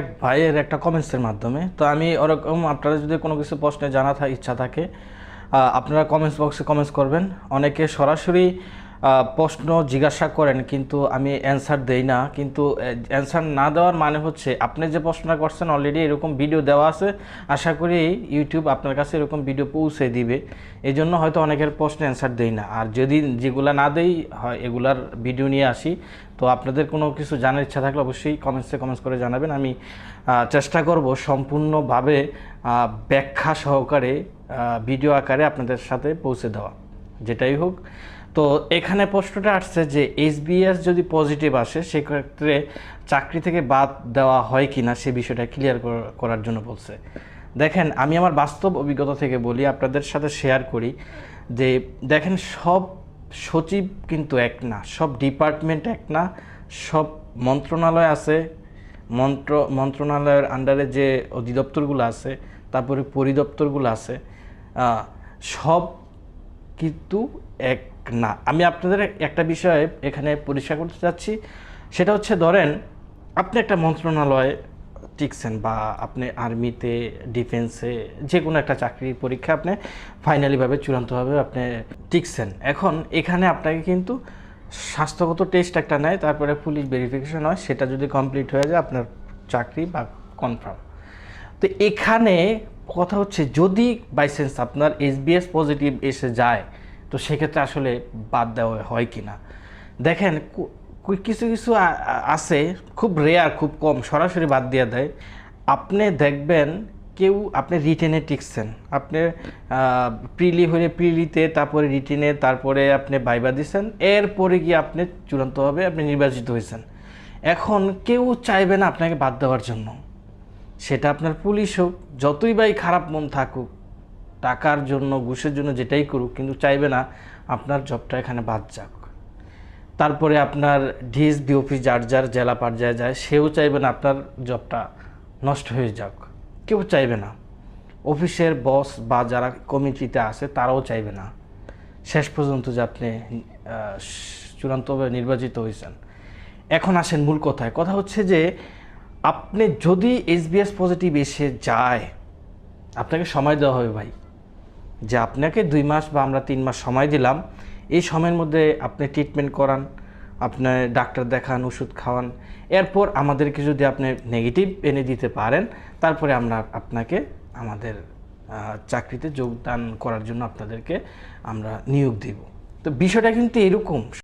এক ভাইয়ের একটা কমেন্টসের মাধ্যমে। তো আমি ওরকম আপনারা যদি কোনো কিছু প্রশ্নে জানা ইচ্ছা থাকে আপনারা কমেন্টস বক্সে কমেন্টস করবেন। অনেকে সরাসরি প্রশ্ন জিজ্ঞাসা করেন, কিন্তু আমি অ্যান্সার দেই না। কিন্তু অ্যান্সার না দেওয়ার মানে হচ্ছে, আপনি যে প্রশ্নটা করছেন অলরেডি এরকম ভিডিও দেওয়া আছে। আশা করি ইউটিউব আপনার কাছে এরকম ভিডিও পৌঁছে দিবে। এই জন্য হয়তো অনেকের প্রশ্ন অ্যান্সার দেই না। আর যদি যেগুলা না দেই, হয় এগুলার ভিডিও নিয়ে আসি। তো আপনাদের কোনো কিছু জানার ইচ্ছা থাকলে অবশ্যই কমেন্টসে কমেন্টস করে জানাবেন। আমি চেষ্টা করব সম্পূর্ণভাবে ব্যাখ্যা সহকারে ভিডিও আকারে আপনাদের সাথে পৌঁছে দেওয়া। যেটাই হোক তো এখানে প্রশ্নটা আসছে যে এইচবিএস যদি পজিটিভ আসে, সেক্ষেত্রে চাকরি থেকে বাদ দেওয়া হয় কি না সে বিষয়টা ক্লিয়ার করার জন্য বলছে। দেখেন, আমি আমার বাস্তব অভিজ্ঞতা থেকে বলি, আপনাদের সাথে শেয়ার করি যে দেখেন, সব সচিব কিন্তু এক না, সব ডিপার্টমেন্ট এক না, সব মন্ত্রণালয় আছে, মন্ত্র, মন্ত্রণালয়ের আন্ডারে যে অধিদপ্তরগুলো আছে, তারপরে পরিদপ্তরগুলো আছে সব কিন্তু এক না, আমি আপনাদের একটা বিষয়ে এখানে পরিষ্কার করতে চাচ্ছি। সেটা হচ্ছে, ধরেন, আপনি একটা মন্ত্রণালয়ে টিকছেন বা আপনি আর্মিতে, ডিফেন্সে যে কোনো একটা চাকরির পরীক্ষা আপনি ফাইনালিভাবে চূড়ান্তভাবে আপনি টিকছেন। এখন এখানে আপনাকে কিন্তু স্বাস্থ্যগত টেস্ট একটা নেয়, তারপরে পুলিশ ভেরিফিকেশন হয়, সেটা যদি কমপ্লিট হয়ে যায়, আপনার চাকরি বা কনফার্ম তো এখানে কথা হচ্ছে, যদি বাই চান্স আপনার এসবিএস পজিটিভ এসে যায় তো সেক্ষেত্রে আসলে বাদ দেওয়া হয় কি না দেখেন কিছু কিছু আছে, খুব রেয়ার খুব কম, সরাসরি বাদ দিয়ে দেয়। আপনি দেখবেন কেউ, আপনি রিটেনে টিকছেন। আপনি প্রিলি হলে প্রিলিতে তারপরে রিটেনে তারপরে আপনি বাইবা দিচ্ছেন। এরপরে গিয়ে আপনি চূড়ান্তভাবে আপনি নির্বাচিত হয়েছেন। এখন কেউ চাইবে না আপনাকে বাদ দেওয়ার জন্য। সেটা আপনার পুলিশ হোক, যতই বাই খারাপ মন থাকুক টাকার জন্য, ঘুষের জন্য যেটাই করুক, কিন্তু চাইবে না আপনার জবটা এখানে বাদ যাক। তারপরে আপনার ডিএসবি অফিস যার যার জেলা পর্যায়ে যায়, সেও চাইবে না আপনার জবটা নষ্ট হয়ে যাক। কেউ চাইবে না। অফিসের বস বা যারা কমিটিতে আছে, তারাও চাইবে না। শেষ পর্যন্ত যে আপনি চূড়ান্তভাবে নির্বাচিত হয়েছেন। এখন আসেন মূল কথায়। কথা হচ্ছে যে, আপনি যদি এসবিএস পজিটিভ এসে যায়, আপনাকে সময় দেওয়া হবে ভাই। যে আপনাকে দুই মাস বা আমরা তিন মাস সময় দিলাম, এই সময়ের মধ্যে আপনি ট্রিটমেন্ট করান আপনার ডাক্তার দেখান, ওষুধ খাওয়ান। এরপর আমাদেরকে যদি আপনি নেগেটিভ এনে দিতে পারেন, তারপরে আমরা আপনাকে আমাদের চাকরিতে যোগদান করার জন্য আপনাদেরকে আমরা নিয়োগ দিব। তো বিষয়টা কিন্তু এরকম